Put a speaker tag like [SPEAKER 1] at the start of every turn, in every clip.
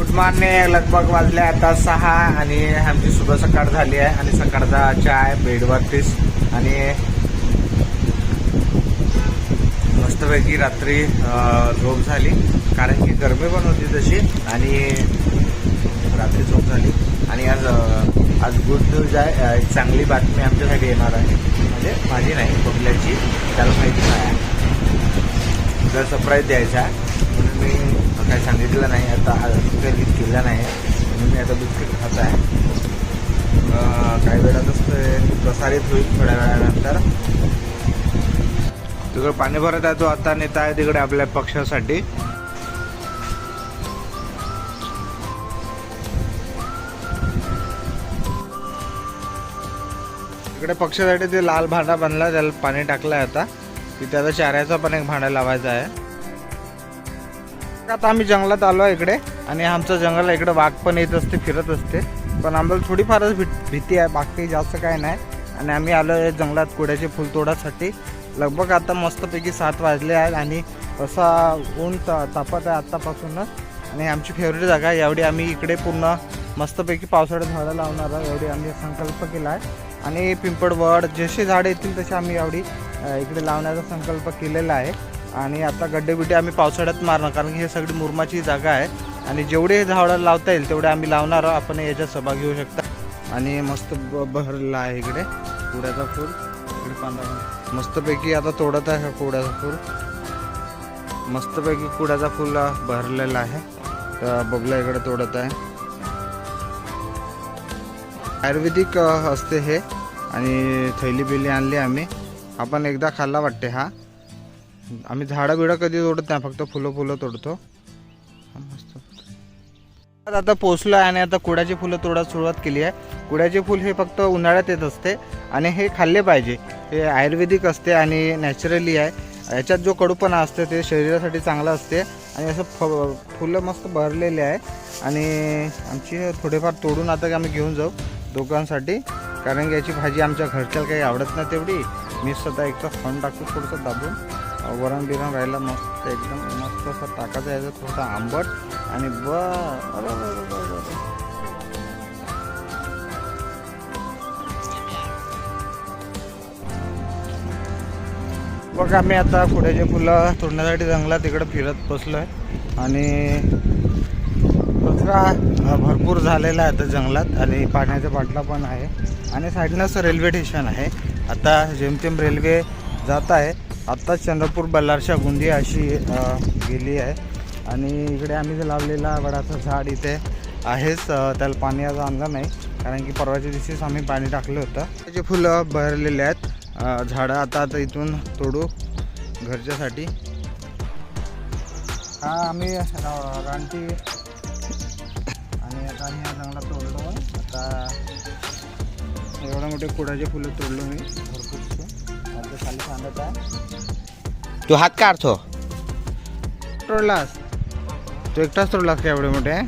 [SPEAKER 1] Good morning. लगभग वाजले आता सहा आणि आमची सुबह सकाळ झाली आहे आणि सकाळचा चाय बेडवरतीच आणि मस्तपैकी रात्री झोप झाली. कारण की गरमी पण होती तशी आणि रात्री झोप झाली. आणि आज आज गुड न्यूज आहे. एक चांगली बातमी आमच्यासाठी येणार आहे. म्हणजे माझी नाही बघल्याची त्याला माहिती नाही. आहे जर सरप्राईज द्यायचा आहे. म्हणून मी काही सांगितलं नाही आता काही केलं नाही. म्हणून मी आता बिस्किट खात आहे. काही वेळातच ते प्रसारित होईल थोड्या वेळानंतर. तिकडे पाणी भरत आहे तो आता नेता आहे तिकडे आपल्या पक्षासाठी. इकडे पक्षासाठी ते लाल भांडा बनला त्याला पाणी टाकलंय आता. तिथे आता चाऱ्याचा पण एक भांडा लावायचा आहे. आता आम्ही जंगलात आलो आहे इकडे. आणि आमचं जंगल इकडे वाघ पण येत असते फिरत असते. पण आम्हाला थोडीफारच भी- भीती आहे बाकी जास्त काय नाही. आणि आम्ही आलो आहे जंगलात कुड्याचे फुल तोडासाठी लगभग आता मस्तपैकी सात वाजले आहेत आणि असा ऊन त तापत आहे आत्तापासूनच. आणि आमची फेवरेट जागा आहे एवढी आम्ही इकडे पूर्ण मस्तपैकी पावसाळ्यात झाडं लावणार आहोत एवढी आम्ही संकल्प केला आहे. आणि पिंपळवड जसे झाडं येतील तसे आम्ही एवढी इकडे लावण्याचा संकल्प केलेला आहे. आणि आता गड्डे बिड्डे आम्ही पावसाळ्यात मारणार कारण की हे सगळी मुरमाची जागा आहे. आणि जेवढे झाडं लावता येईल तेवढे आम्ही लावणार आपण याच्यात सहभाग घेऊ शकता. आणि मस्त ब- आहे इकडे कुड्याचा फूल इकडे पांढरा मस्तपैकी आता तोडत आहे हा कुड्याचा फूल मस्तपैकी कुड्याचा फूल भरलेला आहे. तर बबला इकडे तोडत आहे. आयुर्वेदिक असते हे आणि थैली बिली आणली आम्ही. आपण एकदा खाल्ला वाटते हा. आम्ही झाडं बिडं कधी तोडत नाही फक्त फुलं फुलं तोडतो मस्त. आता पोचलो आहे आणि आता कुड्याची फुलं तोडायला सुरुवात केली आहे. कुड्याचे फुल हे फक्त उन्हाळ्यात येत असते आणि हे खाल्ले पाहिजे. हे आयुर्वेदिक असते आणि नॅचरली आहे. याच्यात जो कडूपणा असते ते शरीरासाठी चांगलं असते. आणि असं फ फुलं मस्त भरलेले आहे. आणि आमची थोडेफार तोडून आता आम्ही घेऊन जाऊ दोघांसाठी. कारण की याची भाजी आमच्या घरच्याला काही आवडत नाही तेवढी. मी स्वतः एकदा फण टाकतो थोडंसं दाबून. वरण बिरण राहिला मस्त एकदम मस्त असं टाकायचं यायचं थोडंसं आंबट आणि ब बघा आम्ही आता पुढे फुलं तोडण्यासाठी जंगलात तिकडं फिरत बसलो आहे आणि कचरा भरपूर झालेला आहे आता जंगलात आणि पाण्याचा बाटला पण आहे. आणि साईडनंच रेल्वे स्टेशन आहे. आता जेमतेम रेल्वे जात आहे आत्ता चंद्रपूर बल्लारशा गुंदी अशी गेली आहे. आणि इकडे आम्ही जे लावलेला वडाचं झाड इथे आहेच त्याला पाणी आता आणलं नाही. कारण की परवाच्या दिवशीच आम्ही पाणी टाकलं होतं. त्याचे फुलं भरलेले आहेत. झाडं आता आता इथून तोडू घरच्यासाठी. हा आम्ही रानटी आणि आता आम्ही चांगला जंगलात तोडलो. आता एवढ्या मोठे कुडाचे फुलं तोडलो मी. भरपूर. सांगत आहे.
[SPEAKER 2] तू हात काढतो
[SPEAKER 1] तोडलास तू एकटाच तोडलास का एवढे मोठे?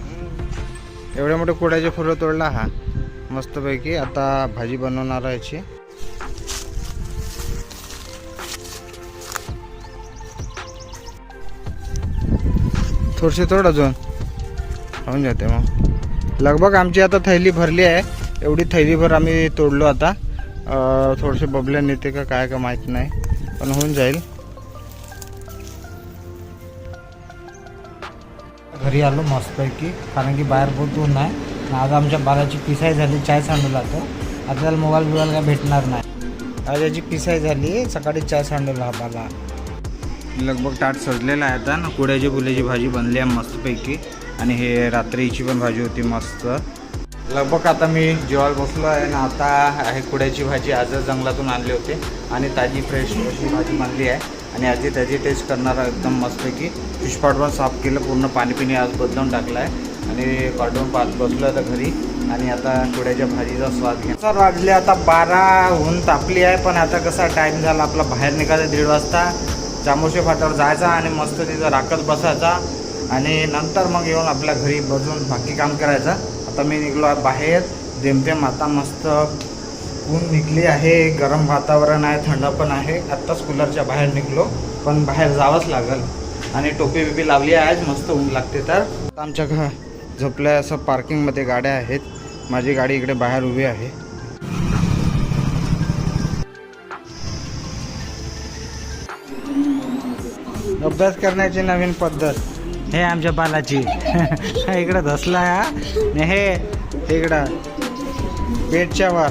[SPEAKER 1] एवढे मोठे कुडाचे फुलं तोडला हा. मस्तपैकी आता भाजी बनवणार आहे याची. थोडीशी तोड अजून. होऊन जाते मग. लगभग आमची आता थैली भरली आहे. एवढी थैलीभर आम्ही तोडलो आता. थोडेसे बबल्या नेते का काय का माहीत नाही पण होऊन जाईल. घरी आलो मस्तपैकी कारण की बाहेर बहुत ऊन आहे. आज आमच्या बालाची पिसाई झाली चाय सांडू आता आता त्याला मोबाईल बिबाईल काय भेटणार नाही. आज याची पिसाई झाली सकाळी चाय सांडवला हा बाला. लगभग ताट सजलेला आहे आता. कुड्याची फुल्याची भाजी बनली आहे मस्तपैकी. आणि हे रात्रीची पण भाजी होती मस्त. लगभग आता मी जेवायला बसलो आहे आणि आता आहे कुड्याची भाजी. आजच जंगलातून आणली होती आणि ताजी फ्रेश अशी भाजी मानली आहे. आणि आजी त्याची टेस्ट करणार एकदम एकदम मस्तपैकी. फिशपॉट पण साफ केलं पूर्ण पाणी पिणी आज बदलून टाकलं आहे. आणि काढून पाच बसलो आता घरी. आणि आता कुड्याच्या भाजीचा स्वाद घ्या सर वाजले आता बारा होऊन तापली आहे पण आता कसा टाईम झाला? आपला बाहेर निघायचा दीड वाजता. चामोशे फाटावर जायचा आणि मस्त तिथं राखत बसायचा. आणि नंतर मग येऊन आपल्या घरी बसून बाकी काम करायचं. आता मी निघलो आहे बाहेर. जेमतेम आता मस्त ऊन निघली आहे गरम वातावरण आहे थंड पण आहे. आत्ताच कूलरच्या बाहेर निघलो पण बाहेर जावंच लागल. आणि टोपी बिपी लावली आहे आज मस्त ऊन लागते तर. आमच्या घ
[SPEAKER 2] झोपल्या असं पार्किंगमध्ये गाड्या आहेत. माझी गाडी इकडे बाहेर उभी आहे.
[SPEAKER 1] अभ्यास करण्याची नवीन पद्धत. हे आमच्या बालाची इकडं धसला हा. हे इकडं बेडच्या वर